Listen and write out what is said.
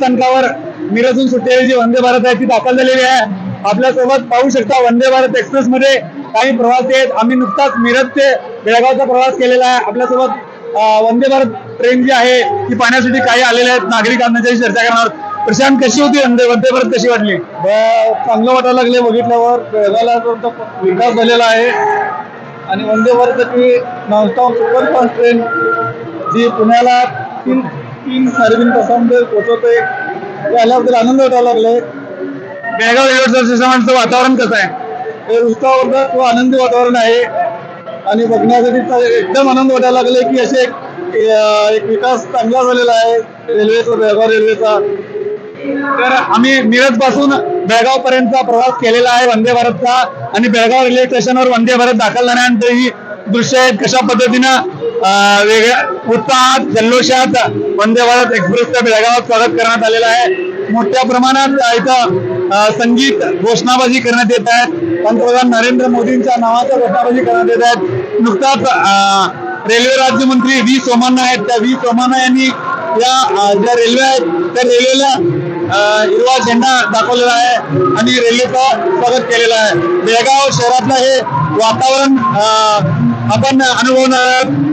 स्थानकावर मिरजून सुटलेली जी वंदे भारत आहे ती दाखल झालेली आहे. आपल्यासोबत पाहू शकता वंदे भारत एक्सप्रेस मध्ये काही प्रवासी आहेत. आम्ही नुकताच मिरज ते बेळगावचा प्रवास केलेला आहे. आपल्यासोबत वंदे भारत ट्रेन जी आहे ती पाहण्यासाठी काही आलेले आहेत. नागरिकांना त्याची चर्चा करणार प्रशांत कशी होती वंदे वंदे भारत कशी वाटली? चांगलं वाटायला लागले बघितल्यावर. बेळगावला विकास झालेला आहे. आणि वंदे भारतची नॉनस्टॉप सुपरफास्ट ट्रेन जी पुण्याला तीन तीन साडेतीन तासांमध्ये पोहोचवते याल्याबद्दल आनंद वाटायला लागले बेळगाव रेल्वे वातावरण कसं आहे? हे उत्साहवर्धक व आनंदी वातावरण आहे. आणि बघण्यासाठी एकदम आनंद वाटायला लागले की असे एक विकास चांगला झालेला आहे. रेल्वेचा बेळगाव रेल्वेचा. तर आम्ही मिरजपासून बेळगाव पर्यंतचा प्रवास केलेला आहे वंदे भारतचा. आणि बेळगाव रेल्वे स्टेशनवर वंदे भारत दाखल झाल्यानंतर ही दृश्य आहेत कशा पद्धतीनं वेगळ्या उत्साहात जल्लोषात वंदे भारत एक्सप्रेसचं बेळगावात स्वागत करण्यात आलेलं आहे. मोठ्या प्रमाणात इथं संगीत घोषणाबाजी करण्यात येत आहेत. पंतप्रधान नरेंद्र मोदींच्या नावाचा घोषणाबाजी करण्यात येत आहेत. नुकताच रेल्वे राज्यमंत्री व्ही सोमाना आहेत. त्या व्ही सोमाना यांनी या ज्या रेल्वे आहेत त्या रेल्वेला हिरवा झेंडा दाखवलेला आहे आणि रेल्वेचा स्वागत केलेला आहे. बेळगाव शहरातलं हे वातावरण आपण अनुभवणार आहोत.